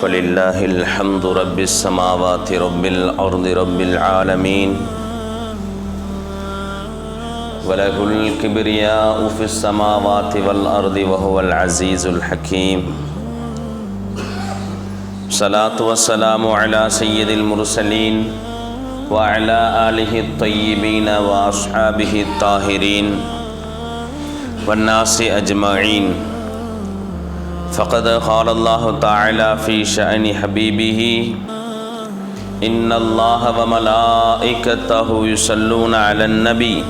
فلله الحمد رب السماوات رب الأرض رب العالمين. وله الكبرياء في السماوات والأرض وهو العزيز الحكيم. صلاة والسلام على سيد المرسلين وعلى آله الطيبين وأصحابه الطاهرين والناس أجمعين. فقد قال اللہ تعالی فی شأن حبیبہ، ان اللہ وملائکتہ یسلون علی النبی۔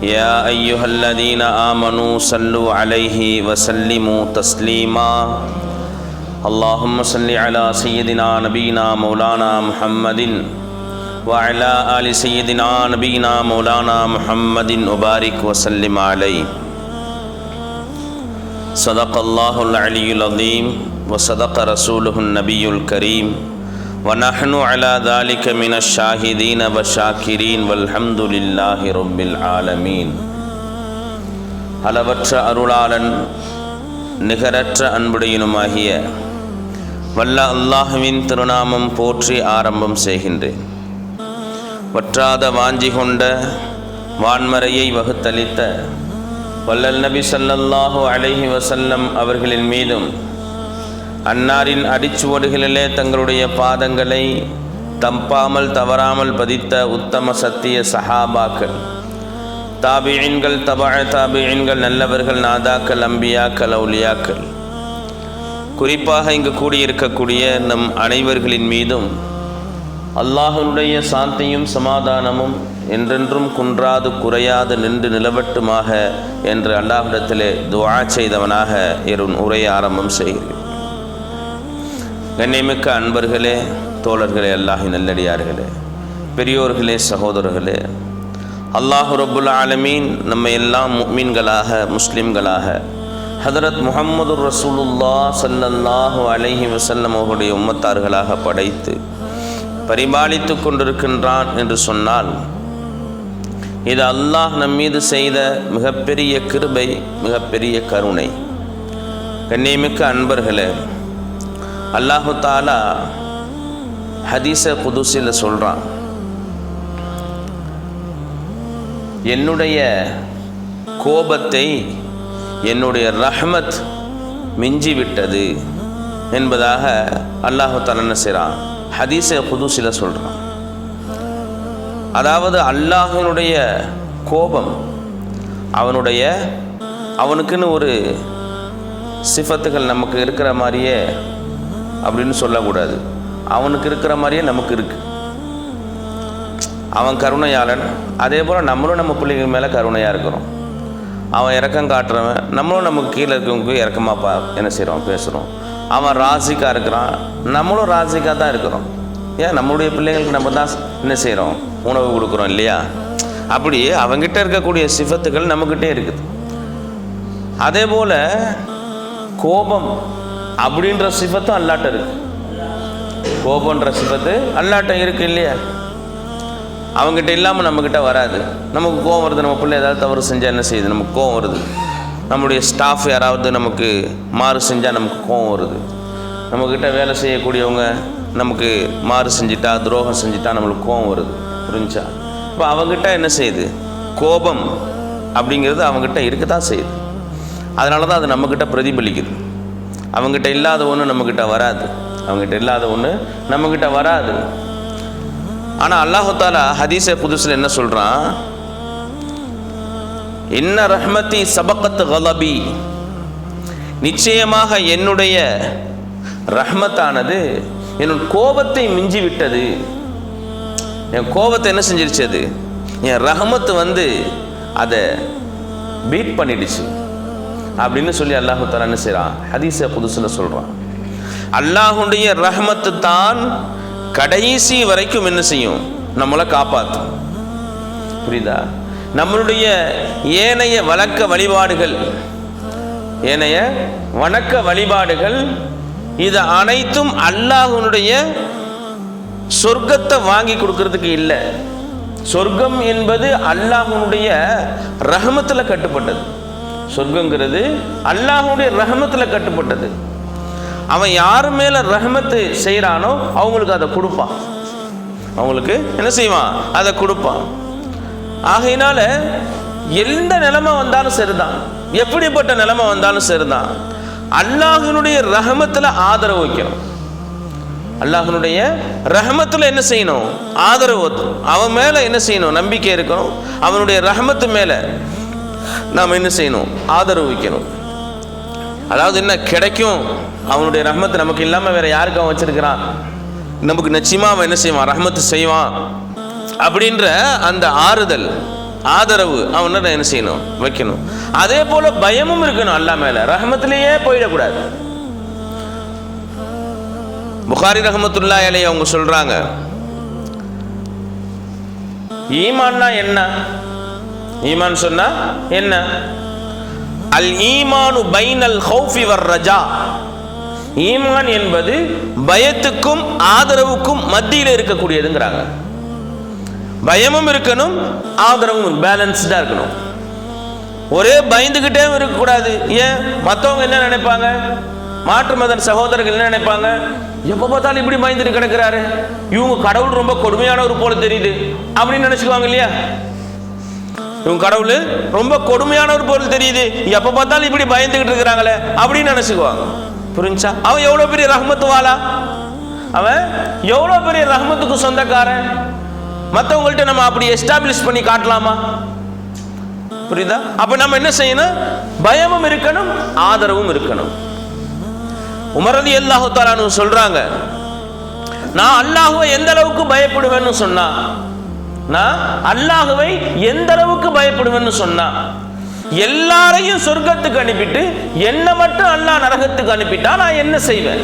یا ایہا الذین آمنوا صلوا علیہ وسلموا تسلیما۔ اللہم صلی علی سیدنا نبینا مولانا محمد وعلا آل سیدنا نبینا مولانا محمد وبارک وسلم علیہ۔ صدق الله العلي العظيم وصدق رسوله النبي الكريم ونحن على ذلك من الشاهدين والشاكرين والحمد لله رب العالمين அளவற்ற அருளாளன் நிகரற்ற அன்புடையனுமாகிய வல்ல அல்லாஹுவின் திருநாமம் போற்றி ஆரம்பம் செய்கின்றேன் வற்றாத வாஞ்சி கொண்ட வான்மறையை வகுத்தளித்த வல்லல் நபி சல்லல்லாஹு அலைஹி வசல்லம் அவர்களின் மீதும் அன்னாரின் அடிச்சுவடுகளிலே தங்களுடைய பாதங்களை தப்பாமல் தவறாமல் பதித்த உத்தம சத்திய சஹாபாக்கள். தாபியின்கள் தபா தாபியின்கள் நல்லவர்கள் நாதாக்கள் அம்பியாக்கள் அவுலியாக்கள். குறிப்பாக இங்கு கூடியிருக்கக்கூடிய நம் அனைவர்களின் மீதும் அல்லாஹனுடைய சாந்தியும் சமாதானமும் என்றென்றும் குன்றாது குறையாது நின்று நிலவட்டுமாக என்று அல்லாஹிடத்திலே துவா செய்தவனாக என் உரையை ஆரம்பம் செய்கிறேன். கண்ணியமிக்க அன்பர்களே தோழர்களே அல்லாஹி நல்லடியார்களே பெரியோர்களே சகோதரர்களே அல்லாஹு ரபுல் ஆலமீன் நம்ம எல்லாம் மீன்களாக முஸ்லீம்களாக ஹதரத் முகமது ரசூலுல்லா சல்லல்லாஹு அலஹி வசல்லம் அவர்களுடைய உம்மத்தார்களாக படைத்து பரிபாலித்து கொண்டிருக்கின்றான் என்று சொன்னால் இது அல்லாஹ் நம் மீது செய்த மிகப்பெரிய கிருபை மிகப்பெரிய கருணை. கண்ணியமிக்க அன்பர்களே அல்லாஹு தாலா ஹதீச புதுசில் சொல்கிறான் என்னுடைய கோபத்தை என்னுடைய ரஹ்மத் மிஞ்சி விட்டது என்பதாக அல்லாஹு தாலா என்ன செய்கிறான் ஹதீச புதுசில் சொல்கிறான் அதாவது அல்லாஹனுடைய கோபம் அவனுடைய அவனுக்குன்னு ஒரு சிஃபத்துகள் நமக்கு இருக்கிற மாதிரியே அப்படின்னு சொல்லக்கூடாது. அவனுக்கு இருக்கிற மாதிரியே நமக்கு இருக்குது அவன் கருணையாளன் அதே போல் நம்மளும் நம்ம பிள்ளைங்க மேலே கருணையாக இருக்கிறோம். அவன் இறக்கம் காட்டுறவன் நம்மளும் நமக்கு கீழே இருக்கவங்களுக்கு இறக்கமாக பா என்ன செய்கிறோம் பேசுகிறோம் அவன் ராசிக்காக இருக்கிறான் நம்மளும் ராசிக்காக தான் இருக்கிறோம். ஏன்? நம்மளுடைய பிள்ளைங்களுக்கு நம்ம தான் என்ன செய்கிறோம் உணவு கொடுக்குறோம் இல்லையா? அப்படி அவங்ககிட்ட இருக்கக்கூடிய சிஃபத்துகள் நம்மக்கிட்டே இருக்குது. அதே போல் கோபம் அப்படின்ற சிஃபத்தும் அல்லாட்ட இருக்கு. கோபன்ற சிஃபத்து அல்லாட்ட இருக்கு இல்லையா? அவங்ககிட்ட இல்லாமல் நம்மக்கிட்ட வராது. நமக்கு கோவம் வருது நம்ம பிள்ளை ஏதாவது தவறு செஞ்சால் என்ன செய்யுது? நமக்கு கோவம் வருது. நம்முடைய ஸ்டாஃப் யாராவது நமக்கு மாறு செஞ்சால் நமக்கு கோவம் வருது. நம்மக்கிட்ட வேலை செய்யக்கூடியவங்க நமக்கு மாறு செஞ்சிட்டா துரோகம் செஞ்சிட்டா நம்மளுக்கு கோவம் வருது. புரிஞ்சா? இப்போ அவங்ககிட்ட என்ன செய்யுது? கோபம் அப்படிங்கிறது அவங்ககிட்ட இருக்க தான் செய்யுது. அதனால தான் அது நம்மக்கிட்ட பிரதிபலிக்குது. அவங்ககிட்ட இல்லாத ஒன்று நம்மக்கிட்ட வராது. அவங்ககிட்ட இல்லாத ஒன்று நம்மக்கிட்ட வராது. ஆனால் அல்லாஹாலா ஹதீஸ புதுசில் என்ன சொல்கிறான் என்ன ரஹ்மதி சபக்கத்து கலபி. நிச்சயமாக என்னுடைய ரஹ்மத்தானது என்னுடைய கோபத்தை மிஞ்சி விட்டது என் கோபத்தை என்ன செஞ்சிருச்சு அது? என் ரஹமத்து வந்து அதை பீட் பண்ணிடுச்சு. அப்படின்னு சொல்லி அல்லாஹு தாலா என்ன செய்கிறான் ஹதீஸ புதுசில் சொல்கிறான் அல்லாஹுடைய ரஹமத்து தான் கடைசி வரைக்கும் என்ன செய்யும்? நம்மளை காப்பாற்றும் புரியுதா? நம்மளுடைய ஏனைய வழக்க வழிபாடுகள் ஏனைய வணக்க வழிபாடுகள் இது அனைத்தும் அல்லாஹனுடைய சொர்க்கத்தை வாங்கி கொடுக்கறதுக்கு இல்லை. சொர்க்கம் என்பது அல்லாஹனுடைய ரஹமத்தில் கட்டுப்பட்டது. சொர்க்கங்கிறது அல்லாஹனுடைய ரஹமத்தில் கட்டுப்பட்டது. அவன் யார் மேலே ரஹமத்து செய்கிறானோ அவங்களுக்கு அதை கொடுப்பான். அவங்களுக்கு என்ன செய்வான்? அதை கொடுப்பான். ஆகையினால எந்த நிலைமை வந்தாலும் சரிதான். எப்படிப்பட்ட நிலைமை வந்தாலும் சரிதான். அல்லாஹனுடைய ரஹமத்தில் ஆதரவு வைக்கணும். அல்லாஹனுடைய ரஹமத்தில் என்ன செய்யணும்? ஆதரவு அவன் மேலே என்ன செய்யணும்? நம்பிக்கை இருக்கணும். அவனுடைய ரஹமத்து மேலே நாம் என்ன செய்யணும்? ஆதரவு வைக்கணும். அதாவது என்ன? கிடைக்கும். அவனுடைய ரஹமத்து நமக்கு இல்லாமல் வேற யாருக்கு அவன் வச்சிருக்கிறான்? நமக்கு நிச்சயமாக அவன் என்ன செய்வான்? ரஹமத்து செய்வான். அப்படின்ற அந்த ஆறுதல் ஆதரவு அவன என்ன செய்யணும்? வைக்கணும். அதே போல பயமும் இருக்கணும் அல்லா மேல. ரஹமத்திலேயே போயிடக்கூடாது. புகாரி ரஹமத்துல்லா அலை அவங்க சொல்றாங்க ஈமான்னா என்ன? ஈமான் சொன்னா என்ன? அல் ஈமானு பைனல் ஹௌஃபி வர் ரஜா. ஈமான் என்பது பயத்துக்கும் ஆதரவுக்கும் மத்தியில் இருக்கக்கூடியதுங்கிறாங்க. பயமும் இருக்கணும் ஆதரவும் பேலன்ஸ்டாக இருக்கணும். ஒரே பயந்துக்கிட்டே இருக்கக்கூடாது. ஏன்? மற்றவங்க என்ன நினைப்பாங்க? மாற்று மத சகோதரர்கள் என்ன நினைப்பாங்க? எப்போ பார்த்தாலும் இப்படி பயந்துட்டு கிடக்கிறாரு. இவங்க கடவுள் ரொம்ப கொடுமையானவர் போல தெரியுது. அப்படின்னு நினைச்சுக்குவாங்க இல்லையா? இவங்க கடவுள் ரொம்ப கொடுமையானவர் போல தெரியுது. எப்போ பார்த்தாலும் இப்படி பயந்துகிட்டு இருக்கிறாங்களே அப்படின்னு நினைச்சுக்குவாங்க. புரிஞ்சா? அவன் எவ்வளோ பெரிய ரஹ்மத்து வாலா அவன் எவ்வளோ பெரிய ரஹ்மத்துக்கு சொந்தக்காரன்? மற்றவங்கள்ட்ட நம்ம அப்படி எஸ்டாப்ளிஷ் பண்ணி காட்டலாமா? புரியுதா? அப்ப நம்ம என்ன செய்யணும்? பயமும் இருக்கணும் ஆதரவும் இருக்கணும். உமரதி அல்லாஹு தாலானு சொல்றாங்க. நான் அல்லாஹுவை எந்த அளவுக்கு பயப்படுவேன்னு சொன்னா நான் அல்லாஹுவை எந்த அளவுக்கு பயப்படுவேன்னு சொன்னா எல்லாரையும் சொர்க்கத்துக்கு அனுப்பிட்டு என்னை மட்டும் அல்லாஹ் நரகத்துக்கு அனுப்பிட்டா நான் என்ன செய்வேன்?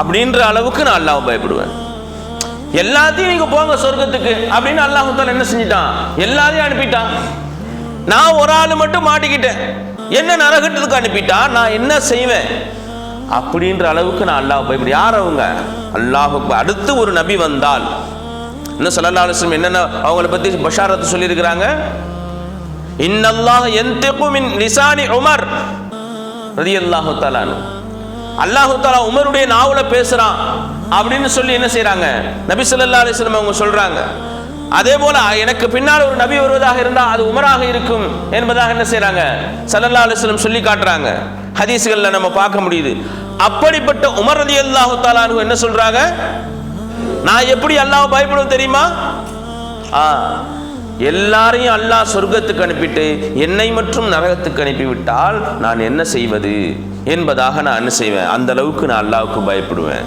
அப்படின்ற அளவுக்கு நான் அல்லாஹ் பயப்படுவேன். எல்லாத்தையும் நீங்க போங்க சொர்க்கத்துக்கு அப்படின்னு அல்லாஹு என்ன செஞ்சிட்டான்? எல்லாத்தையும் அனுப்பிட்டான். நான் ஒரு ஆள் மட்டும் மாட்டிக்கிட்டேன். என்ன நரகத்துக்கு அனுப்பிட்டா நான் என்ன செய்வேன்? அப்படின்ற அளவுக்கு நான் அல்லாஹ் பயப்படு யார் அவங்க? அல்லாஹுக்கு அடுத்து ஒரு நபி வந்தால் இன்னும் சல்லா அலுவலம் என்னென்ன அவங்கள பத்தி பஷாரத்து சொல்லியிருக்கிறாங்க? இன்னல்லாஹ் யன்திகு மின் லிசானி உமர் ரலியல்லாஹு தாலானு அல்லாஹு தாலா உமருடைய நாவல பேசுறான் அப்படின்னு சொல்லி என்ன செய்யறாங்க நபி ஸல்லல்லாஹு அலைஹி அவங்க சொல்றாங்க. அதே போல எனக்கு பின்னால் ஒரு நபி வருவதாக இருந்தால் அது உமராக இருக்கும் என்பதாக என்ன செய்கிறாங்க சல்லல்லா அலுவலம் சொல்லி காட்டுறாங்க. ஹதீஸ்களில் நம்ம பார்க்க முடியுது. அப்படிப்பட்ட உமர் ரலியல்லாஹு தஆலா என்ன சொல்றாங்க? நான் எப்படி அல்லாஹ் பயப்படுவேன் தெரியுமா? ஆ எல்லாரையும் அல்லாஹ் சொர்க்கத்துக்கு அனுப்பிட்டு என்னை மட்டும் நரகத்துக்கு அனுப்பிவிட்டால் நான் என்ன செய்வது? என்பதாக நான் என்ன செய்வேன்? அந்த அளவுக்கு நான் அல்லாவுக்கு பயப்படுவேன்.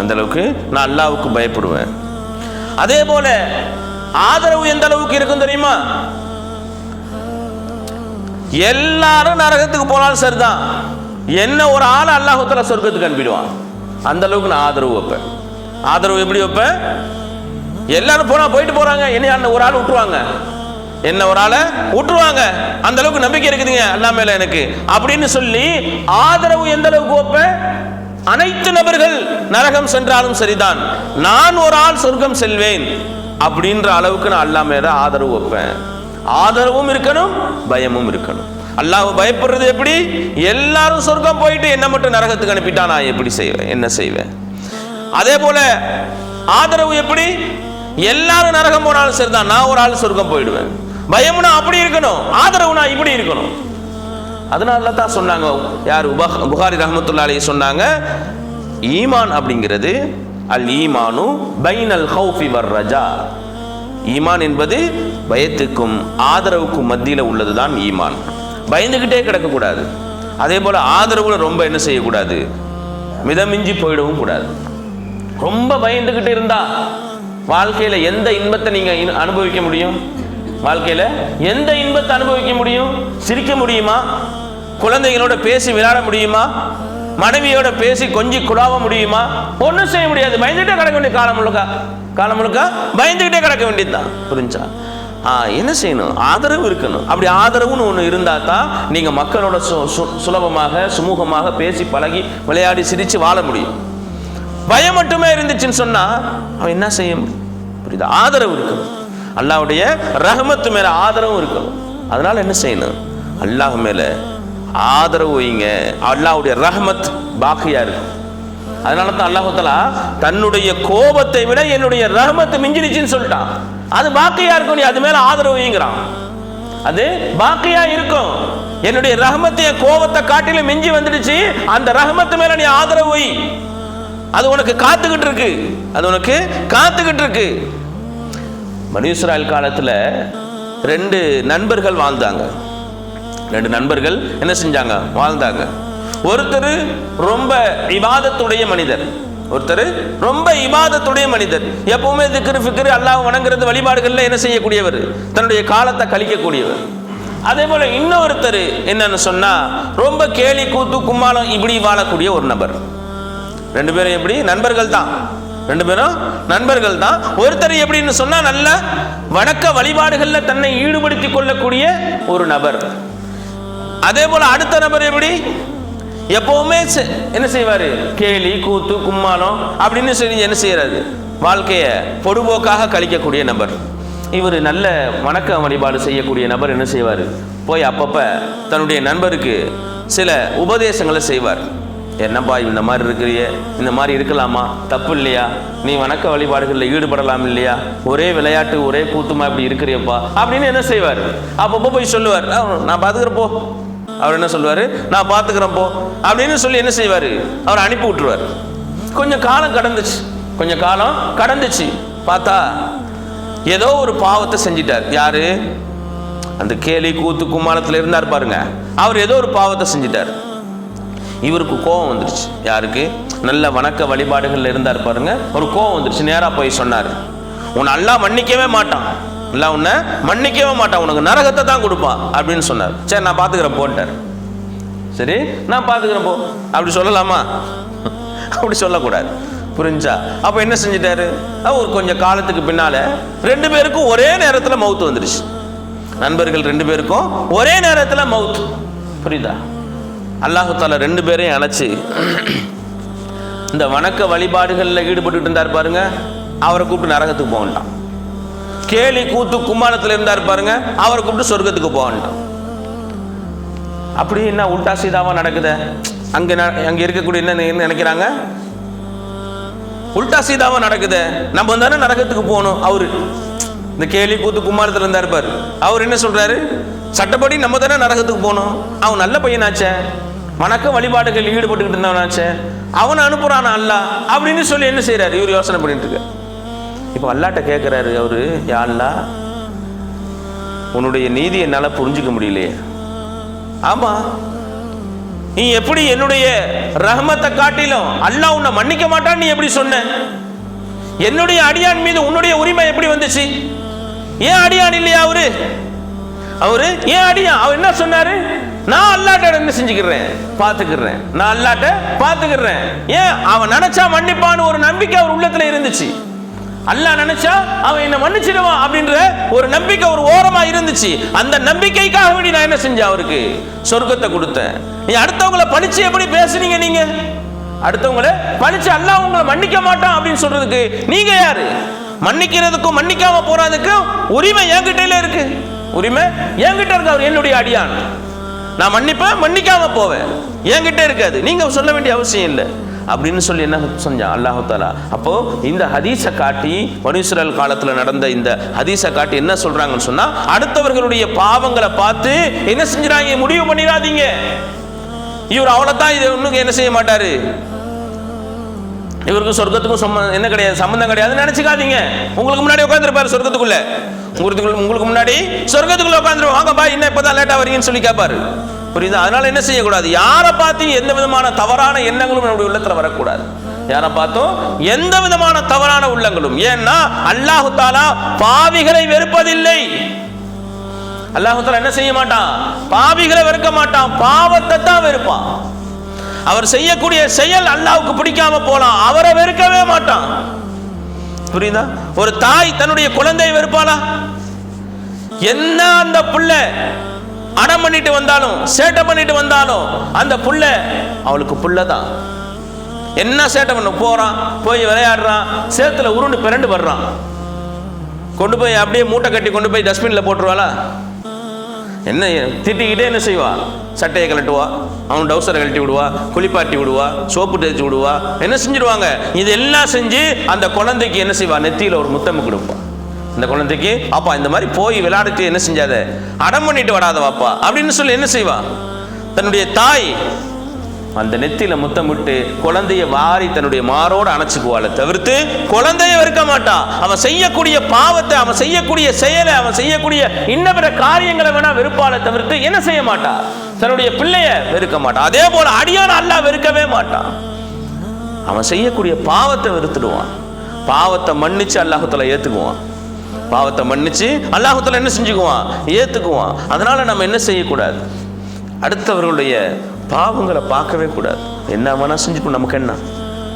அந்த அளவுக்கு நான் அல்லாவுக்கு பயப்படுவேன். அதே போல ஆதரவு எந்த அளவுக்கு இருக்கும் தெரியுமா? எல்லாரும் நரகத்துக்கு போனாலும் சரிதான். என்ன ஒரு ஆள் அல்லாஹுத்தல சொர்க்கத்துக்கு அனுப்பிடுவான். அந்த அளவுக்கு நான் ஆதரவு வைப்பேன். ஆதரவு எப்படி வைப்பேன்? எல்லாரும் போனா போயிட்டு போறாங்க. என்ன அந்த ஒரு ஆள் விட்டுருவாங்க. என்ன ஒரு ஆளை விட்டுருவாங்க. அந்த அளவுக்கு நம்பிக்கை இருக்குதுங்க. அல்லா மேல எனக்கு. அப்படின்னு சொல்லி ஆதரவு எந்த அளவுக்கு வைப்பேன்? அனைத்து நபர்கள் நரகம் சென்றாலும் சரிதான். நான் ஒரு ஆள் சொர்க்கம் செல்வேன். அப்படின்ற அளவுக்கு நான் அல்லா மேல ஆதரவு வைப்பேன். ஆதரவும் இருக்கணும் பயமும் இருக்கணும். அல்லாஹ் பயப்படுறது எப்படி? எல்லாரும் சொர்க்கம் போயிட்டு என்ன மட்டும் நரகத்துக்கு அனுப்பிட்டா நான் எப்படி செய்வேன்? என்ன செய்வேன்? அதே போல ஆதரவு எப்படி? எல்லாரும் நரகம் போனாலும் சரிதான். நான் ஒரு ஆள் சொர்க்கம் போயிடுவேன். பயம்னா அப்படி இருக்கணும். ஆதரவுனா இப்படி இருக்கணும். அதனால தான் சொன்னாங்க. யார்? புகாரி ரஹமத்துல்லா அலி சொன்னாங்க. ஈமான் அப்படிங்கிறது அல் ஈமானு பைனல் ஹவுஃபி வர் ரஜா ஈமான் என்பது பயத்துக்கும் ஆதரவுக்கும் மத்தியில் உள்ளதுதான் ஈமான். பயந்துக்கிட்டே கிடக்கக்கூடாது. அதே போல் ஆதரவுல ரொம்ப என்ன செய்யக்கூடாது? மிதமிஞ்சி போயிடவும் கூடாது. ரொம்ப பயந்துக்கிட்டு இருந்தா வாழ்க்கையில் எந்த இன்பத்தை நீங்கள் அனுபவிக்க முடியும்? வாழ்க்கையில் எந்த இன்பத்தை அனுபவிக்க முடியும்? சிரிக்க முடியுமா? குழந்தைகளோட பேசி விளையாட முடியுமா? மனைவியோட பேசி கொஞ்சி குழாவ முடியுமா? ஒன்றும் செய்ய முடியாது. பயந்துகிட்டே கிடக்க வேண்டிய காலம் முழுக்க. காலம் முழுக்க பயந்துகிட்டே கிடக்க வேண்டியதுதான். புரிஞ்சா? ஆ என்ன செய்யணும்? ஆதரவு இருக்கணும். அப்படி ஆதரவுன்னு ஒன்று இருந்தால் தான் நீங்கள் மக்களோட சு சு- சுலபமாக சுமூகமாக பேசி பழகி விளையாடி சிரித்து வாழ முடியும். பயம் மட்டுமே இருந்துச்சுன்னு சொன்னால் அவன் என்ன செய்ய முடியும்? புரியுது? ஆதரவு இருக்கணும். அல்லாவுடைய ரஹமத்து மேலே ஆதரவும் இருக்கணும். அதனால் என்ன செய்யணும்? அல்லாஹ் மேலே ஆதரவு வைங்க. அல்லாஹ்வுடைய ரஹமத் பாக்கியா இருக்கும் அதனால தான் அல்லாஹாலா தன்னுடைய கோபத்தை விட என்னுடைய ரஹமத்து மிஞ்சிடுச்சுன்னு சொல்லிட்டான். அது பாக்கியா இருக்கும் நீ அது மேல ஆதரவு வைங்கிறான். அது பாக்கியா இருக்கும். என்னுடைய ரஹமத்தை கோபத்தை காட்டிலும் மிஞ்சி வந்துடுச்சு. அந்த ரஹமத்து மேல நீ ஆதரவு வை. அது உனக்கு காத்துக்கிட்டு இருக்கு. அது உனக்கு காத்துக்கிட்டு இருக்கு. பனு காலத்துல ரெண்டு நண்பர்கள் வாழ்ந்தாங்க. ரெண்டு நண்பர்கள் என்ன செஞ்சாங்க? வாழ்ந்தாங்க. ஒருத்தர் ரொம்ப விவாதத்துடைய மனிதர். ஒருத்தர் ரொம்ப இபாதத்துடைய மனிதர். எப்பவுமே திக்ரு ஃபிக்ரு அல்லாஹ் வணங்குறது வழிபாடுகளில் என்ன செய்யக்கூடியவர்? தன்னுடைய காலத்தை கழிக்கக்கூடியவர். அதே போல இன்னொருத்தர் என்னன்னு சொன்னா ரொம்ப கேலி கூத்து கும்மாளம் இப்படி வாழக்கூடிய ஒரு நபர். ரெண்டு பேரும் எப்படி? நண்பர்கள் தான். ரெண்டு பேரும் நண்பர்கள் தான். ஒருத்தர் எப்படின்னு சொன்னா நல்ல வணக்க வழிபாடுகளில் தன்னை ஈடுபடுத்தி கொள்ளக்கூடிய ஒரு நபர். அதே போல அடுத்த நபர் எப்படி? எப்பவுமே செ- என்ன செய்வாரு? கேலி கூத்து கும்மாளம் அப்படின்னு சொல்லி என்ன செய்யறாரு? வாழ்க்கைய பொடுபோக்காக கழிக்கக்கூடிய நபர். இவர் நல்ல வணக்க வழிபாடு செய்யக்கூடிய நபர் என்ன செய்வார்? போய் அப்பப்ப தன்னுடைய நண்பருக்கு சில உபதேசங்களை செய்வார். என்னப்பா இந்த மாதிரி இருக்கிறியே? இந்த மாதிரி இருக்கலாமா? தப்பு இல்லையா? நீ வணக்க வழிபாடுகளில் ஈடுபடலாம் இல்லையா? ஒரே விளையாட்டு ஒரே கூத்துமா இப்படி இருக்கிறியப்பா? அப்படின்னு என்ன செய்வார்? அப்பப்போ போய் சொல்லுவார். நான் பார்த்துக்கிறேன் போ. அவர் என்ன சொல்லுவார் நான் பார்த்துக்கிறேன் போ. அப்படின்னு சொல்லி என்ன செய்வார்? அவர் அனுப்பி விட்டுருவார். கொஞ்சம் காலம் கடந்துச்சு. கொஞ்சம் காலம் கடந்துச்சு. பார்த்தா ஏதோ ஒரு பாவத்தை செஞ்சிட்டார். யாரு? அந்த கேலி கூத்து கும்மாளத்தில் இருந்தார் பாருங்க. அவர் ஏதோ ஒரு பாவத்தை செஞ்சிட்டார். இவருக்கு கோபம் வந்துருச்சு. யாருக்கு? நல்ல வணக்க வழிபாடுகள் இருந்தார் பாருங்க. ஒரு கோபம் வந்துருச்சு. நேராக போய் சொன்னார். உன்னை நல்லா மன்னிக்கவே மாட்டான். இல்லை உன்னை மன்னிக்கவே மாட்டான். உனக்கு நரகத்தை தான் கொடுப்பான் அப்படின்னு சொன்னார். சரி நான் பார்த்துக்கிறேன் போன்ட்டார். சரி நான் பார்த்துக்கிறேன் போ. அப்படி சொல்லலாமா? அப்படி சொல்லக்கூடாது. புரிஞ்சா? அப்போ என்ன செஞ்சிட்டாரு? அவர் கொஞ்சம் காலத்துக்கு பின்னால ரெண்டு பேருக்கும் ஒரே நேரத்தில் மவுத்து வந்துருச்சு. நண்பர்கள் ரெண்டு பேருக்கும் ஒரே நேரத்தில் மவுத் புரியுதா? அல்லாஹு ரெண்டு பேரையும் அழைச்சி இந்த வணக்க வழிபாடுகளில் ஈடுபட்டு இருந்தார் பாருங்க. அவரை கூப்பிட்டு நரகத்துக்கு போகலாம். கேலி கூத்து கும்மாளத்தில் இருந்தார் பாருங்க அவரை கூப்பிட்டு சொர்க்கத்துக்கு போகண்டாம் அப்படி என்ன உல்டா சீதாவா நடக்குது? அங்கே ந- இருக்கக்கூடிய என்ன நினைக்கிறாங்க? உல்டா சீதாவா நடக்குதே? நம்ம தானே நரகத்துக்கு போகணும் அவரு. இந்த கேலி கூத்து குமாரத்தில் இருந்தார் பாரு. அவர் என்ன சொல்றாரு? சட்டப்படி நம்ம தானே நரகத்துக்கு போகணும். அவன் நல்ல பையனாச்சே. வணக்க வழிபாடுகள் ஈடுபட்டுக்கிட்டு இருந்தவனாச்சே. அவனை அனுப்புறான் அல்ல? அப்படின்னு சொல்லி என்ன செய்யறாரு இவர் யோசனை பண்ணிட்டு இருக்க இப்போ அல்லாட்ட கேட்குறாரு அவரு யா அல்லாஹ் உன்னுடைய நீதி என்னால் புரிஞ்சுக்க முடியலையே. ஆமா. நீ எப்படி என்னுடைய ரஹமத்தை காட்டிலும் அல்லாஹ் உன்னை மன்னிக்க மாட்டான்னு நீ எப்படி சொன்ன? என்னுடைய அடியான் மீது உன்னுடைய உரிமை எப்படி வந்துச்சு? ஏன் அடியான் இல்லையா அவரு? அவரு ஏன் அடியான்? அவர் என்ன சொன்னாரு? நான் அல்லாட்ட என்ன செஞ்சுக்கிறேன் பார்த்துக்கிறேன். நான் அல்லாட்ட பார்த்துக்கிறேன். ஏன்? அவன் நினைச்சா மன்னிப்பான்னு ஒரு நம்பிக்கை அவர் உள்ளத்துல இருந்துச்சு. அல்லாஹ் நினைச்சா அவன் என்ன மன்னிச்சிடுவான் அப்படின்ற ஒரு நம்பிக்கை ஒரு ஓரமா இருந்துச்சு. அந்த நம்பிக்கைக்காக வேண்டி நான் என்ன செஞ்சேன் அவருக்கு? சொர்க்கத்தை கொடுத்தேன். நீ அடுத்தவங்கள பழிச்சு எப்படி பேசுனீங்க நீங்க? அடுத்தவங்கள படிச்சு அல்லாஹ் உங்களை மன்னிக்க மாட்டான் அப்படின்னு சொல்றதுக்கு நீங்க யாரு? மன்னிக்கிறதுக்கும் மன்னிக்காம போறதுக்கும் உரிமை என்கிட்டல இருக்கு. உரிமை என்கிட்ட இருக்கு. அவர் என்னுடைய அடியான். நான் மன்னிப்பேன் மன்னிக்காம போவேன். என்கிட்ட இருக்காது. நீங்க சொல்ல வேண்டிய அவசியம் இல்லை. அப்படின்னு சொல்லி என்ன செஞ்சான் அல்லாஹு தாலா அப்போ இந்த ஹதீஸை காட்டி மனுஷரல் காலத்துல நடந்த இந்த ஹதீஸை காட்டி என்ன சொல்றாங்கன்னு சொன்னா அடுத்தவர்களுடைய பாவங்களை பார்த்து என்ன செஞ்சுறாங்க? முடிவு பண்ணிடாதீங்க. இவர் அவ்வளவுதான் இது ஒண்ணுக்கு என்ன செய்ய மாட்டாரு. இவருக்கு சொர்க்கத்துக்கும் சம்ம என்ன கிடையாது சம்மந்தம் கிடையாதுன்னு நினச்சிக்காதீங்க. உங்களுக்கு முன்னாடி உட்காந்துருப்பாரு சொர்க்கத்துக்குள்ளே. உங்களுக்கு உங்களுக்கு முன்னாடி சொர்க்கத்துக்குள்ள உட்காந்துருவோம் வாங்க பா இன்னும் இப்பதான் லேட்டா வரீங்கன்னு சொல்லி கேட்பாரு புரியுதா? அதனால என்ன செய்யக்கூடாது? யாரை பார்த்து எந்த விதமான தவறான எண்ணங்களும் நம்முடைய உள்ளத்துல வரக்கூடாது. யாரை பார்த்தும் எந்த விதமான தவறான உள்ளங்களும்? ஏன்னா அல்லாஹு தாலா பாவிகளை வெறுப்பதில்லை. அல்லாஹு தாலா என்ன செய்ய மாட்டான்? பாவிகளை வெறுக்க மாட்டான். பாவத்தை தான் வெறுப்பான். அவர் செய்யக்கூடிய செயல் அல்லாவுக்கு பிடிக்காம போலாம். அவரை வெறுக்கவே மாட்டான். புரியுதா? ஒரு தாய் தன்னுடைய குழந்தையை வெறுப்பாளா? என்ன அந்த பிள்ளை அடம் பண்ணிட்டு வந்தாலும் சேட்டை பண்ணிட்டு வந்தாலும் அந்த புள்ள அவளுக்கு புள்ள தான் என்ன சேட்டை பண்ண போறான் போய் விளையாடுறான் சேத்துல உருண்டு பிறண்டு வர்றான். கொண்டு போய் அப்படியே மூட்டை கட்டி கொண்டு போய் டஸ்ட்பின்ல போட்டுருவாளா? என்ன திட்டிக்கிட்டே என்ன செய்வா? சட்டையை கழட்டுவா அவன் டவுசரை கழட்டி விடுவா குளிப்பாட்டி விடுவா சோப்பு தேய்ச்சி விடுவா என்ன செஞ்சிருவாங்க? இதெல்லாம் செஞ்சு அந்த குழந்தைக்கு என்ன செய்வா? நெத்தியில ஒரு முத்தம் கொடுப்பான் இந்த குழந்தைக்கு அப்பா இந்த மாதிரி போய் விளையாடிட்டு என்ன செஞ்சாத? அடம் பண்ணிட்டு வராத வாப்பா. அப்படின்னு சொல்லி என்ன செய்வா? தன்னுடைய தாய் அந்த நெத்தியில முத்தமிட்டு குழந்தைய வாரி தன்னுடைய மாரோடு அணைச்சுக்குவாள தவிர்த்து குழந்தைய வெறுக்க மாட்டா. அவன் செய்யக்கூடிய பாவத்தை அவன் செய்யக்கூடிய செயலை அவன் செய்யக்கூடிய இன்ன பிற காரியங்களை வேணா வெறுப்பாள தவிர்த்து என்ன செய்ய மாட்டா? தன்னுடைய பிள்ளைய வெறுக்க மாட்டான் அதே போல அடியான அல்லாஹ் வெறுக்கவே மாட்டான் அவன் செய்யக்கூடிய பாவத்தை வெறுத்துடுவான். பாவத்தை மன்னிச்சு அல்லாஹத்துல ஏத்துக்குவான். பாவத்தை மன்னிச்சு அல்லாஹத்துல என்ன செஞ்சுக்குவான்? ஏத்துக்குவான். அதனால நம்ம என்ன செய்யக்கூடாது? அடுத்தவர்களுடைய பாவங்களை பார்க்கவே கூடாது. என்ன வேணா செஞ்சுக்கணும் நமக்கு என்ன?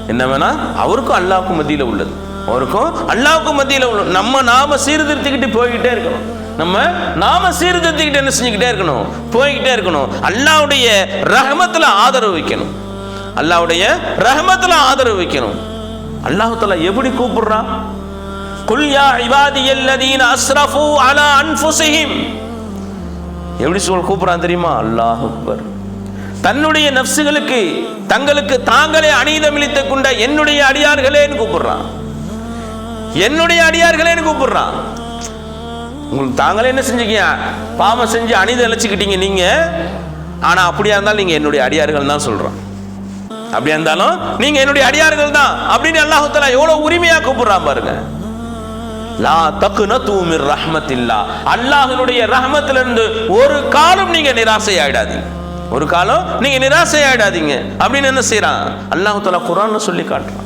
என்ன வேணா? அவருக்கும் அல்லாவுக்கும் மத்தியில் உள்ளது. அவருக்கும் அல்லாவுக்கும் மத்தியில் உள்ள நம்ம நாம சீர்திருத்திக்கிட்டு போய்கிட்டே இருக்கணும். நம்ம நாம சீர்திருத்திக்கிட்டு என்ன செஞ்சுக்கிட்டே இருக்கணும்? போய்கிட்டே இருக்கணும். அல்லாவுடைய ரஹமத்துல ஆதரவு வைக்கணும். அல்லாவுடைய ரஹமத்துல ஆதரவு வைக்கணும். அல்லாஹ் எப்படி கூப்பிடுறான்? குல் யா இபாதியல்லதீன அஸ்ரஃபு அலா அன்ஃபுஸிஹிம் எப்படி சொல் கூப்பிட்றான் தெரியுமா? அல்லாஹ் அக்பர். தன்னுடைய நப்சுகளுக்கு தங்களுக்கு தாங்களே அநீதமிழித்து கொண்ட என்னுடைய அடியார்களேன்னு கூப்பிடுறான். என்னுடைய அடியார்களேன்னு கூப்பிடுறான். உங்களுக்கு தாங்களே என்ன செஞ்சுக்கீங்க பாவம் செஞ்சு அநீதம் அழைச்சிக்கிட்டீங்க நீங்க. ஆனா அப்படியா இருந்தாலும் நீங்க என்னுடைய அடியார்கள் தான் சொல்றான் அப்படியா இருந்தாலும் நீங்க என்னுடைய அடியார்கள் தான் அப்படின்னு அல்லாஹு எவ்வளவு உரிமையா கூப்பிடுறான் பாருங்க. லா தக்குனது தூமிர் ரஹ்மத்தில்லா. அல்லாஹனுடைய ரஹமத்திலிருந்து ஒரு காலம் நீங்க நிராசை ஆயிடாதீங்க ஒரு காலம் நீங்க நிராசை ஆயிடாதீங்க அப்படின்னு என்ன செய்யறான் அல்லாஹு தாலா குரான் சொல்லி காட்டுறான்.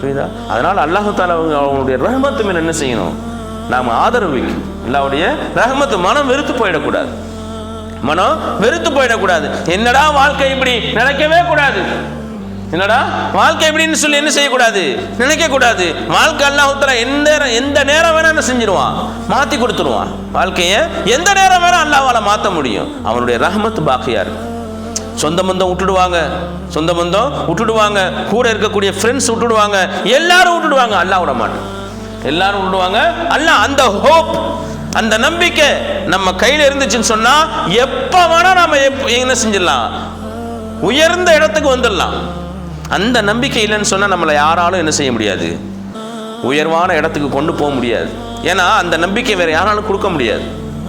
புரியுதா? அதனால அல்லாஹ் தாலா அவங்க அவங்களுடைய ரஹமத்து மேல என்ன செய்யணும்? நாம ஆதரவு வைக்கணும். ரஹமத்து மனம் வெறுத்து போயிடக்கூடாது. மனம் வெறுத்து போயிடக்கூடாது. என்னடா வாழ்க்கை இப்படி நினைக்கவே கூடாது. என்னடா? வாழ்க்கை எப்படின்னு சொல்லி என்ன செய்யக்கூடாது? நினைக்கக்கூடாது வாழ்க்கை வாழ்க்கை அல்லாஹுத்தர எந்த எந்த நேரம் வேணா என்ன செஞ்சிருவான். மாற்றி கொடுத்துருவான். வாழ்க்கையை எந்த நேரம் வேணா அல்லாவால் மாற்ற முடியும். அவனுடைய ரஹமத் பாக்கியா இருக்கு. சொந்த பந்தம் விட்டுடுவாங்க. சொந்த பந்தம் விட்டுடுவாங்க. கூட இருக்கக்கூடிய ஃப்ரெண்ட்ஸ் விட்டுடுவாங்க. எல்லாரும் விட்டுடுவாங்க. அல்லாஹ் விட மாட்டேன். எல்லாரும் விட்டுடுவாங்க. அல்லாஹ் அந்த ஹோப் அந்த நம்பிக்கை நம்ம கையில் இருந்துச்சுன்னு சொன்னால் எப்போ வேணால் நம்ம எப்ப- என்ன செஞ்சிடலாம்? உயர்ந்த இடத்துக்கு வந்துடலாம். அந்த நம்பிக்கை இல்லைன்னு சொன்னால் நம்மளை யாராலும் என்ன செய்ய முடியாது. உயர்வான இடத்துக்கு கொண்டு போக முடியாது. ஏன்னா அந்த நம்பிக்கை வேற யாராலும் கொடுக்க முடியாது.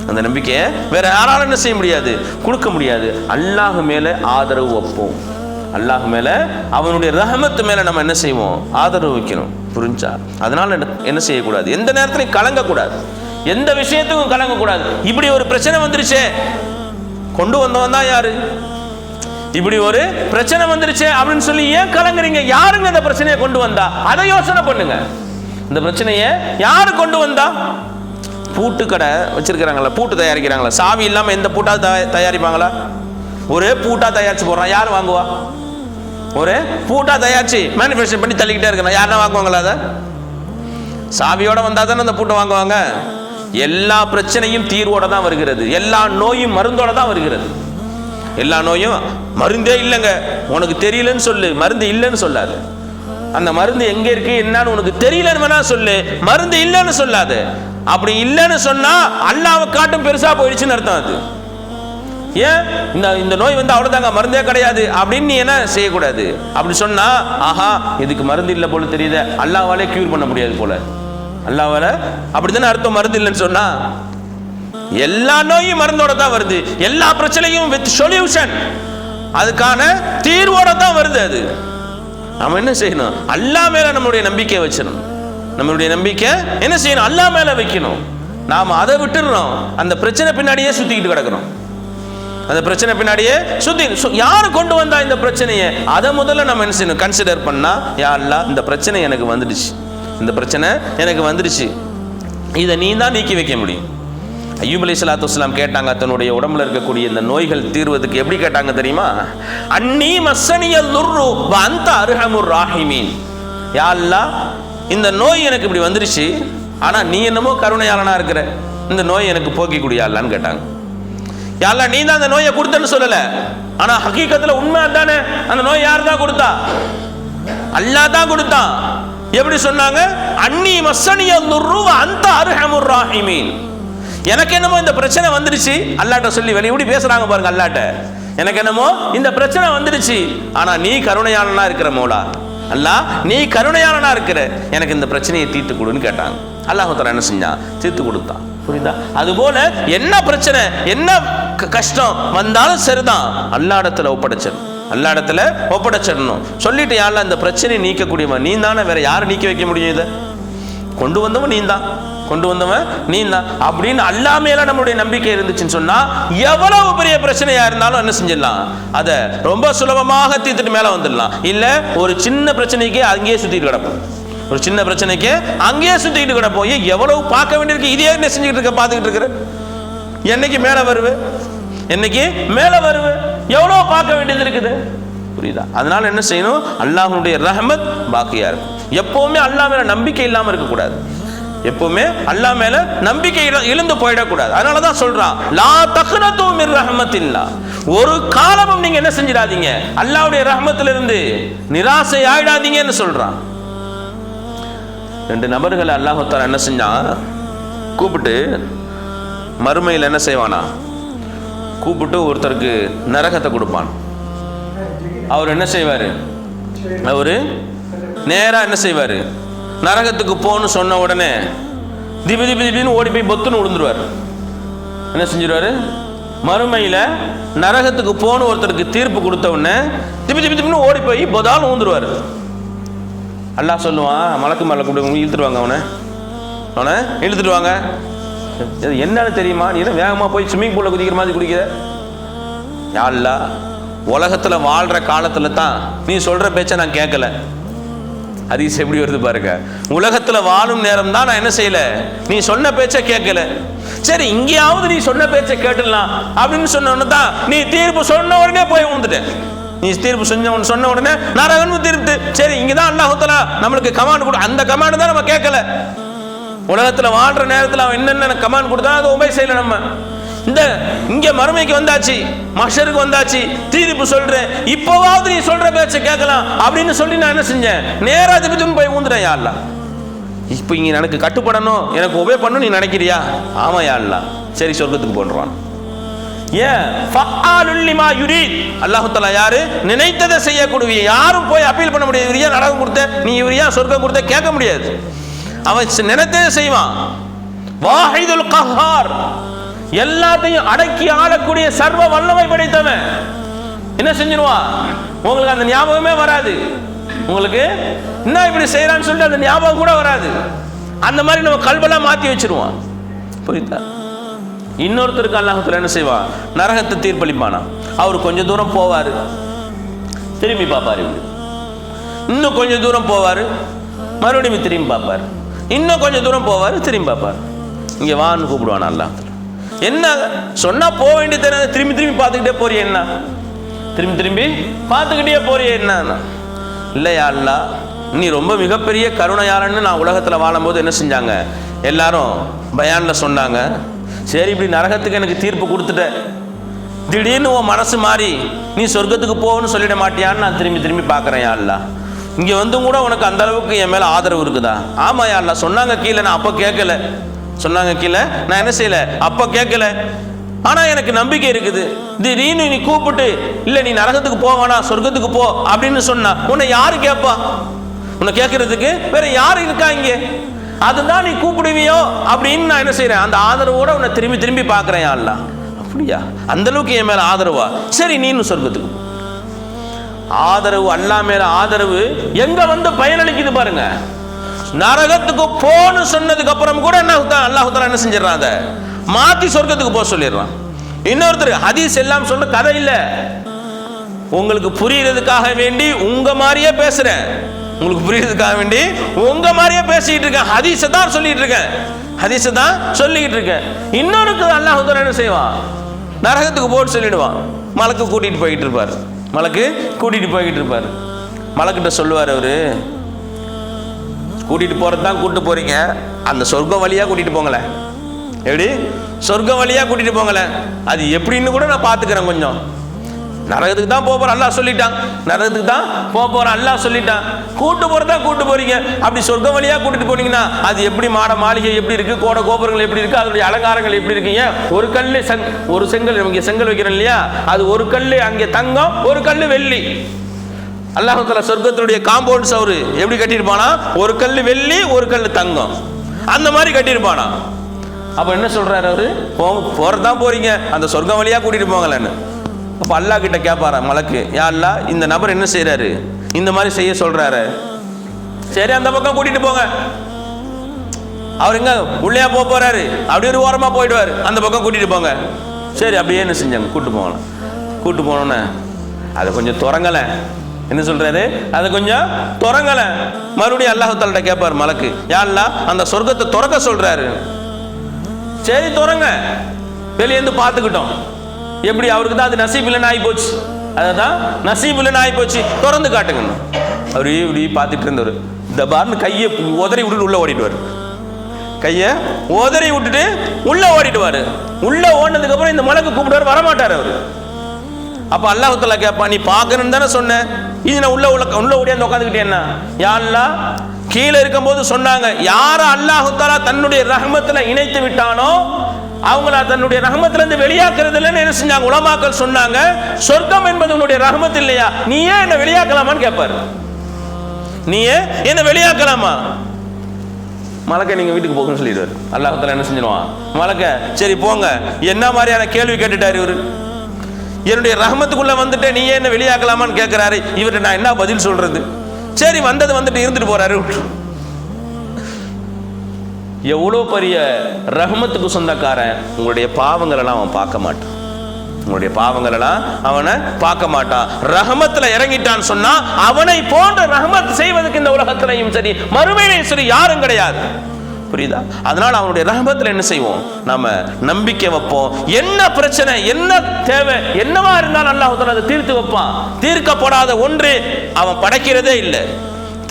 அந்த நம்பிக்கையை வேற யாராலும் என்ன செய்ய முடியாது. கொடுக்க முடியாது. அல்லாஹ் மேலே ஆதரவு வைப்போம். அல்லாஹ் மேலே அவனுடைய ரஹமத்து மேலே நம்ம என்ன செய்வோம்? ஆதரவு வைக்கணும். புரிஞ்சா? அதனால என்ன- என்ன செய்யக்கூடாது? எந்த நேரத்திலையும் கலங்கக்கூடாது. எந்த விஷயத்துக்கும் கலங்கக்கூடாது. இப்படி ஒரு பிரச்சனை வந்துருச்சே. கொண்டு வந்தவன் தான் யாரு? இப்படி ஒரு பிரச்சனை வந்துருச்சு அப்படின்னு சொல்லி ஏன் கலங்குறீங்க? யாருங்க இந்த பிரச்சனையை கொண்டு வந்தா? அதை யோசனை பண்ணுங்க. இந்த பிரச்சனையை யாரு கொண்டு வந்தா? பூட்டு கடை வச்சிருக்கிறாங்களா? பூட்டு தயாரிக்கிறாங்களா? சாவி இல்லாம எந்த பூட்டா தயா- தயாரிப்பாங்களா? ஒரே பூட்டா தயாரிச்சு போடுறான். யார் வாங்குவா? ஒரு பூட்டா தயாரிச்சு மேனுஃபேக்சர் பண்ணி தள்ளிக்கிட்டே இருக்கணும் யாருன்னா வாங்குவாங்களா அதை? சாவியோட வந்தா தானே அந்த பூட்டை வாங்குவாங்க. எல்லா பிரச்சனையும் தீர்வோட தான் வருகிறது. எல்லா நோயும் மருந்தோட தான் வருகிறது. எல்லா நோயும் மருந்தே இல்லைங்க. உனக்கு தெரியலன்னு சொல்லு. மருந்து இல்லைன்னு சொல்லாது. அந்த மருந்து எங்க இருக்கு என்னன்னு உனக்கு தெரியலன்னு வேணா சொல்லு. மருந்து இல்லைன்னு சொல்லாது. அப்படி இல்லைன்னு சொன்னா அல்லாவை காட்டும் பெருசா போயிடுச்சுன்னு அர்த்தம் அது. ஏன்? இந்த இந்த நோய் வந்து அவ்வளோதாங்க மருந்தே கிடையாது. அப்படின்னு நீ என்ன செய்யக்கூடாது? அப்படி சொன்னா ஆஹா இதுக்கு மருந்து இல்லை போல தெரியுது. அல்லாவாலே கியூர் பண்ண முடியாது போல. அல்லாவால அப்படித்தானே அர்த்தம் மருந்து இல்லைன்னு சொன்னா? எல்லா நோயும் மருந்தோட தான் வருது. எல்லா பிரச்சனையும் வித் சொல்யூஷன் அதுக்கான தீர்வோட தான் வருது அது. நம்ம என்ன செய்யணும்? அல்லா மேல நம்மளுடைய நம்பிக்கை வச்சிடணும். நம்மளுடைய நம்பிக்கை என்ன செய்யணும்? அல்லா மேல வைக்கணும். நாம் அதை விட்டுடுறோம் அந்த பிரச்சனை பின்னாடியே சுத்திக்கிட்டு கிடக்கிறோம் அந்த பிரச்சனை பின்னாடியே சுத்தி சு- கொண்டு வந்தா இந்த பிரச்சனையை? அதை முதல்ல நம்ம என்ன செய்யணும்? கன்சிடர் பண்ணா யா இந்த பிரச்சனை எனக்கு வந்துடுச்சு. இந்த பிரச்சனை எனக்கு வந்துடுச்சு. இதை நீ தான் நீக்கி வைக்க முடியும். ஐயூப் அலி சலாத்து வஸ்லாம் கேட்டாங்க தன்னுடைய உடம்புல இருக்கக்கூடிய இந்த நோய்கள் தீர்வதுக்கு எப்படி கேட்டாங்க தெரியுமா? அன்னி மஸ்ஸனியல் துர்ரு அந்த அருகமுர் ராஹிமீன். யா இந்த நோய் எனக்கு இப்படி வந்துருச்சு ஆனா நீ என்னமோ கருணையாளனா இருக்கிற. இந்த நோய் எனக்கு போக்கி குடியாலான்னு கேட்டாங்க. யாழ்லா நீ தான் அந்த நோயை கொடுத்தன்னு சொல்லலை. ஆனால் ஹகீக்கத்தில் உண்மை தானே அந்த நோய் யார் தான் கொடுத்தா? அல்லாஹ் தான் கொடுத்தான். எப்படி சொன்னாங்க? அன்னி மஸ்ஸனிய துர்ரு அந்த அர்ஹமுர் ராஹிமீன். எனக்கு என்னமோ இந்த பிரச்சனை வந்துடுச்சு. அல்லாட்ட சொல்லி வெளிய எப்படி பேசுறாங்க பாருங்க அல்லாட்ட. எனக்கு என்னமோ இந்த பிரச்சனை வந்துடுச்சு. ஆனா நீ கருணையாளனா இருக்கிற மோலா. அல்லாஹ் நீ கருணையாளனா இருக்கிற. எனக்கு இந்த பிரச்சனையை தீர்த்து கொடுன்னு கேட்டாங்க. அல்லாஹ் என்ன செஞ்சான் தீர்த்து கொடுத்தான் புரியுதா? அதுபோல என்ன பிரச்சனை என்ன க- கஷ்டம் வந்தாலும் சரிதான். அல்லாடத்துல ஒப்படைச்சிடும் ஒப்படைச்சிடணும். இடத்துல ஒப்படைச்சிடணும். சொல்லிட்டு யாரில் இந்த பிரச்சனையை நீக்கக்கூடியவன் நீ தானே வேற யாரும் நீக்க வைக்க முடியும் இதை? கொண்டு வந்தவன் நீ தான். கொண்டு வந்தவன் நீ தான் அப்படின்னு அல்லா மேல நம்மளுடைய நம்பிக்கை இருந்துச்சுன்னு சொன்னா எவ்வளவு பெரிய பிரச்சனையா இருந்தாலும் என்ன செஞ்சிடலாம்? அதை ரொம்ப சுலபமாக தீர்த்துட்டு மேல வந்துடலாம். இல்ல ஒரு சின்ன பிரச்சனைக்கு அங்கேயே சுத்திட்டு கிடப்போம். ஒரு சின்ன பிரச்சனைக்கு அங்கேயே சுத்திட்டு கிடப்போம். எவ்வளவு பார்க்க வேண்டியிருக்கு? இதே என்ன செஞ்சுக்கிட்டு இருக்க பார்த்துக்கிட்டு இருக்கிற? என்னைக்கு மேல வருவே? என்னைக்கு மேல வருவே? எவ்வளவு பார்க்க வேண்டியது இருக்குது? புரியுதா? அதனால என்ன செய்யணும்? அல்லாஹனுடைய ரஹமத் பாக்கியா இருக்கும். எப்பவுமே அல்லாஹ் மேல நம்பிக்கை இல்லாம இருக்கக்கூடாது. எப்பவுமே அல்லாஹ் மேல நம்பிக்கை எழுந்து இழந்து போயிடக்கூடாது. அதனால தான் சொல்றான் லா தக்னத்தும் மிர் ரஹமத்தில்லா. ஒரு காலமும் நீங்க என்ன செஞ்சிடாதீங்க. அல்லாவுடைய ரஹமத்துல இருந்து நிராசை ஆயிடாதீங்கன்னு சொல்றான். ரெண்டு நபர்களை அல்லாஹால என்ன செஞ்சான்? கூப்பிட்டு மறுமையில் என்ன செய்வானா? கூப்பிட்டு ஒருத்தருக்கு நரகத்தை கொடுப்பான். அவர் என்ன செய்வார்? அவர் நேராக என்ன செய்வார்? நரகத்துக்கு போன்னு சொன்ன உடனே திபி திபி திபின்னு ஓடி போய் பொத்துன்னு விழுந்துருவார் என்ன செஞ்சிருவாரு? மறுமையில் நரகத்துக்கு போன்னு ஒருத்தருக்கு தீர்ப்பு கொடுத்த உடனே திபி திபி திபின்னு ஓடி போய் பொதாலும் ஊந்துருவார் அல்லாஹ் சொல்லுவான் மலக்கு மேலே கூப்பிட்டு இழுத்துருவாங்க அவனை. அவனை இழுத்துட்டு வாங்க. இது என்னன்னு தெரியுமா? நீ என்ன வேகமாக போய் ஸ்விம்மிங் பூலில் குதிக்கிற மாதிரி குடிக்கிற யாழ்லா உலகத்தில் வாழ்கிற காலத்தில் தான் நீ சொல்கிற பேச்சை நான் கேட்கல அதிசயம் எப்படி வருது பாருங்க. உலகத்தில் வாழும் நேரம் தான் நான் என்ன செய்யல? நீ சொன்ன பேச்சை கேட்கல. சரி இங்கேயாவது நீ சொன்ன பேச்சை கேட்டுடலாம் அப்படின்னு சொன்ன தான் நீ தீர்ப்பு சொன்ன உடனே போய் வந்துட்டேன் நீ தீர்ப்பு செஞ்சவன் சொன்ன உடனே நரகன் தீர்ப்பு சரி இங்கே தான் அல்லாஹுத்தலா நம்மளுக்கு கமாண்ட் கொடு. அந்த கமாண்ட் தான் நம்ம கேட்கல. உலகத்தில் வாழ்ற நேரத்தில் அவன் என்னென்ன கமாண்ட் கொடுத்தா அதை உபயோக செய்யல நம்ம. இந்த இங்கே மறுமைக்கு வந்தாச்சு மஷருக்கு வந்தாச்சு தீர்ப்பு சொல்றேன் இப்போவாவது நீ சொல்ற பேச்சை கேட்கலாம் அப்படின்னு சொல்லி நான் என்ன செஞ்சேன்? நேரா திருப்பி போய் ஊந்துட்டேன் யாழ்லா இப்போ இங்கே எனக்கு கட்டுப்படணும் எனக்கு உபயோக பண்ணணும் நீ நினைக்கிறியா? ஆமா யாழ்லா சரி சொர்க்கத்துக்கு போன்றான் ஏன்? யாரு? நினைத்ததை செய்யக்கூடிய யாரும் போய் அப்பீல் பண்ண முடியாது. இவரியா நரகம் கொடுத்த? நீ இவரியா சொர்க்கம் கொடுத்த? கேட்க முடியாது. அவன் நினைத்ததை செய்வான். வாஹிதுல் கஹார். எல்லாத்தையும் அடக்கி ஆளக்கூடிய சர்வ வல்லமை படைத்தவன். என்ன செஞ்சிருவான் உங்களுக்கு அந்த ஞாபகமே வராது. உங்களுக்கு என்ன இப்படி செய்யறான்னு சொல்லிட்டு அந்த ஞாபகம் கூட வராது. அந்த மாதிரி நம்ம கல்வெல்லாம் மாத்தி வச்சிருவான் புரியுதா? இன்னொருத்தருக்கு அல்லாஹத்துல என்ன செய்வான் நரகத்தை தீர்ப்பளிப்பானா? அவர் கொஞ்சம் தூரம் போவார். திரும்பி பார்ப்பார் இன்னும் கொஞ்சம் தூரம் போவார். மறுபடியும் திரும்பி பார்ப்பார். இன்னும் கொஞ்சம் தூரம் போவார் திரும்பி பார்ப்பார். இங்கே வான்னு கூப்பிடுவான் அல்லாஹ். என்ன? சொன்னா போக வேண்டியது தானே, திரும்பி திரும்பி பார்த்துக்கிட்டே போறிய என்ன? திரும்பி திரும்பி பார்த்துக்கிட்டே போறிய என்ன? இல்லையா அல்லா நீ ரொம்ப மிகப்பெரிய கருணையாளன்னு நான் உலகத்தில் வாழும்போது என்ன செஞ்சாங்க? எல்லாரும் பயானில் சொன்னாங்க சரி இப்படி நரகத்துக்கு எனக்கு தீர்ப்பு கொடுத்துட்ட. திடீர்னு உன் மனசு மாறி நீ சொர்க்கத்துக்கு போகணும்னு சொல்லிட மாட்டியான்னு நான் திரும்பி திரும்பி பார்க்குறேன் யாழ்லா இங்கே வந்தும் கூட உனக்கு அந்த அளவுக்கு என் மேலே ஆதரவு இருக்குதா? ஆமாம் யாழ்லா சொன்னாங்க கீழே நான் அப்போ கேட்கல. சொன்னாங்க கீழே. நான் என்ன செய்யல? அப்போ கேட்கல. ஆனால் எனக்கு நம்பிக்கை இருக்குது. திடீர்னு நீ கூப்பிட்டு இல்லை நீ நரகத்துக்கு போ வேணாம் சொர்க்கத்துக்கு போ அப்படின்னு சொன்னா உன்னை யாரு கேட்பா உன்னை கேட்கறதுக்கு வேற யார் இருக்கா இங்கே? அதுதான் நீ கூப்பிடுவியோ? அப்படின்னு நான் என்ன செய்கிறேன் அந்த ஆதரவோட உன்னை திரும்பி திரும்பி பார்க்குறேன் யா அப்படியா? அந்த அளவுக்கு என் மேலே ஆதரவா? சரி நீனு சொர்க்கத்துக்கு ஆதரவு அல்லா மேல ஆதரவு எங்க வந்து பயனளிக்குது பாருங்க. நரகத்துக்கு போன்னு சொன்னதுக்கு அப்புறம் கூட என்ன அல்லாஹ் என்ன செஞ்சிடறான் அதை? மாத்தி சொர்க்கத்துக்கு போக சொல்லிடுறான். இன்னொருத்தர் ஹதீஸ் எல்லாம் சொல்ற கதை இல்ல. உங்களுக்கு புரியறதுக்காக வேண்டி உங்க மாதிரியே பேசுறேன். உங்களுக்கு புரியறதுக்காக வேண்டி உங்க மாதிரியே பேசிட்டு இருக்கேன். ஹதீஸை தான் சொல்லிட்டு இருக்கேன். ஹதீஸை தான் சொல்லிக்கிட்டு இருக்கேன். இன்னொருக்கு அல்லாஹ் என்ன செய்வான் நரகத்துக்கு போட்டு சொல்லிடுவான். மலக்கு கூட்டிட்டு போய்கிட்டு இருப்பார். மலக்கு கூட்டிட்டு போய்கிட்டு இருப்பார். மலக்கிட்ட சொல்லுவார் அவரு கூட்டிட்டு போறது தான் கூட்டிட்டு போறீங்க. அந்த சொர்க்கம் வழியா கூட்டிட்டு போங்களேன். எப்படி? சொர்க்கம் வழியா கூட்டிட்டு போங்களேன். அது எப்படின்னு கூட நான் பார்த்துக்கிறேன் கொஞ்சம். நரகத்துக்கு தான் போக போற அல்லாஹ் சொல்லிட்டான். நரகத்துக்கு தான் போக போற அல்லாஹ் சொல்லிட்டான். கூட்டு போறதா கூட்டு போறீங்க. அப்படி சொர்க்கம் வழியா கூட்டிட்டு போனீங்கன்னா அது எப்படி மாட மாளிகை எப்படி இருக்கு? கோட கோபுரங்கள் எப்படி இருக்கு? அதனுடைய அலங்காரங்கள் எப்படி இருக்கீங்க ஒரு கல்லு செங் ஒரு செங்கல் இங்கே செங்கல் வைக்கிறோம் இல்லையா? அது ஒரு கல்லு அங்கே தங்கம் ஒரு கல் வெள்ளி. அல்லாஹால சொர்க்கத்தினுடைய காம்பவுண்ட் சவுரு எப்படி கட்டியிருப்பானா? ஒரு கல் வெள்ளி ஒரு கல் தங்கம். அந்த மாதிரி கட்டியிருப்பானா? அப்போ என்ன சொல்கிறாரு அவரு? போ போகிறதான் போகிறீங்க அந்த சொர்க்கம் வழியாக கூட்டிகிட்டு போங்களேன்னு. அப்போ அல்லாஹ் கிட்ட கேட்பாரா மலக்கு யா அல்லா இந்த நபர் என்ன செய்கிறாரு இந்த மாதிரி செய்ய சொல்கிறாரு சரி அந்த பக்கம் கூட்டிகிட்டு போங்க. அவர் எங்க? உள்ளே போக போகிறாரு அப்படியே ஒரு ஓரமாக போயிடுவார். அந்த பக்கம் கூட்டிகிட்டு போங்க. சரி அப்படியே என்ன செஞ்சாங்க? கூப்பிட்டு போகலாம். கூப்பிட்டு போனோன்னே அதை கொஞ்சம் துறங்கல. என்ன சொல்றாரு? அதை கொஞ்சம் துறங்கல மறுபடியும் அல்லாஹால்கிட்ட கேட்பார் மலக்கு. யா அந்த சொர்க்கத்தை துறக்க சொல்றாரு. சரி துறங்க. வெளியேந்து பார்த்துக்கிட்டோம். எப்படி அவருக்கு தான் அது நசீப் இல்லைன்னு ஆகி போச்சு. அதுதான் நசீப் இல்லைன்னு ஆகி போச்சு. திறந்து காட்டுங்க அவரு இப்படி பார்த்துட்டு இருந்தவர். இந்த பார்னு கையை உதறி விட்டுட்டு உள்ள ஓடிடுவார். கையை உதறி விட்டுட்டு உள்ள ஓடிடுவார். உள்ள ஓடினதுக்கு அப்புறம் இந்த மலக்கு கூப்பிடுவார் வரமாட்டார் அவர். அப்போ அல்லாஹுத்தலா கேட்பா நீ பார்க்கணும்னு தானே சொன்னேன் இது நான் உள்ள உள்ள உள்ள ஓடியாந்து உட்காந்துக்கிட்டேன்னா யாருலா கீழே இருக்கும்போது சொன்னாங்க யார அல்லாஹுத்தாலா தன்னுடைய ரகமத்தில் இணைத்து விட்டானோ அவங்கள தன்னுடைய ரஹமத்துல இருந்து வெளியாக்குறது இல்லைன்னு என்ன செஞ்சாங்க? உலமாக்கள் சொன்னாங்க சொர்க்கம் என்பது உன்னுடைய ரஹமத் இல்லையா? நீ ஏன் என்ன வெளியாக்கலாமான்னு கேட்பாரு நீ ஏன் என்ன வெளியாக்கலாமா? மலக்க நீங்க வீட்டுக்கு போகணும்னு சொல்லிடுவார். அல்லாஹத்துல என்ன செஞ்சிருவான்? மலக்க சரி போங்க. என்ன மாதிரியான கேள்வி கேட்டுட்டாரு இவரு? என்னுடைய ரஹமத்துக்குள்ள வந்துட்டு நீ என்ன வெளியாக்கலாமான்னு கேட்கிறாரு இவர்கிட்ட நான் என்ன பதில் சொல்றது? சரி வந்தது வந்துட்டு இருந்துட்டு போறாரு. எவ்வளோ பெரிய ரஹமத்துக்கு சொந்தக்காரன் உங்களுடைய பாவங்களெல்லாம் அவன் பார்க்க மாட்டான். உங்களுடைய பாவங்களெல்லாம் அவனை பார்க்க மாட்டான். ரஹமத்தில் இறங்கிட்டான்னு சொன்னா அவனை போன்ற ரஹமத் செய்வதற்கு இந்த உலகத்திலையும் சரி மறுமையிலையும் சரி யாரும் கிடையாது. புரியுதா? அதனால் அவனுடைய ரஹமத்துல என்ன செய்வோம்? நம்ம நம்பிக்கை வைப்போம். என்ன பிரச்சனை என்ன தேவை என்னவா இருந்தாலும் அல்லாஹ் அதை தீர்த்து வைப்பான். தீர்க்கப்படாத ஒன்று அவன் படைக்கிறதே இல்லை.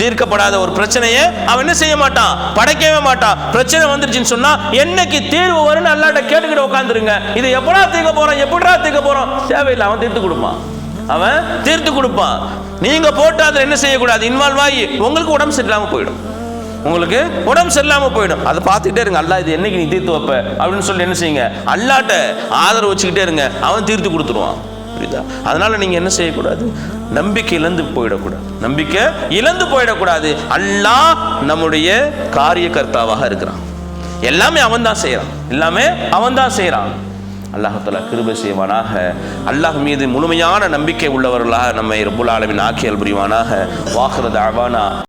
தீர்க்கப்படாத ஒரு பிரச்சனையை அவன் என்ன செய்ய மாட்டான்? படைக்கவே மாட்டான். பிரச்சனை வந்துருச்சுன்னு சொன்னா என்னைக்கு தீர்வு வரும்னு அல்லாட்ட கேட்டுக்கிட்டு உட்காந்துருங்க இது எப்படா தீர்க்க போறோம் எப்படா தீர்க்க போறோம்? தேவையில்லை அவன் தீர்த்து கொடுப்பான். அவன் தீர்த்து கொடுப்பான். நீங்க போட்டு அதில் என்ன செய்யக்கூடாது? இன்வால்வ் ஆகி உங்களுக்கு உடம்பு சரியில்லாம போயிடும். உங்களுக்கு உடம்பு சரியில்லாம போயிடும். அதை பார்த்துக்கிட்டே இருங்க. அல்லா இது என்னைக்கு நீ தீர்த்து வைப்ப? அப்படின்னு சொல்லி என்ன செய்யுங்க? அல்லாட்ட ஆதரவு வச்சுக்கிட்டே இருங்க. அவன் தீர்த்து கொடுத்துருவான். புரியுதா? அதனால நீங்க என்ன செய்யக்கூடாது? நம்பிக்கை இழந்து போயிடக்கூடாது. நம்பிக்கை இழந்து போயிடக்கூடாது. அல்லாஹ் நம்முடைய காரிய கர்த்தாவாக இருக்கிறான். எல்லாமே அவன் தான் செய்யறான். எல்லாமே அவன் தான் செய்யறான். அல்லாஹால கிருபை செய்வானாக. அல்லாஹ் மீது முழுமையான நம்பிக்கை உள்ளவர்களாக நம்மை ரபுல் ஆலமின் ஆக்கியல் புரிவானாக. வாக்குறது அவானா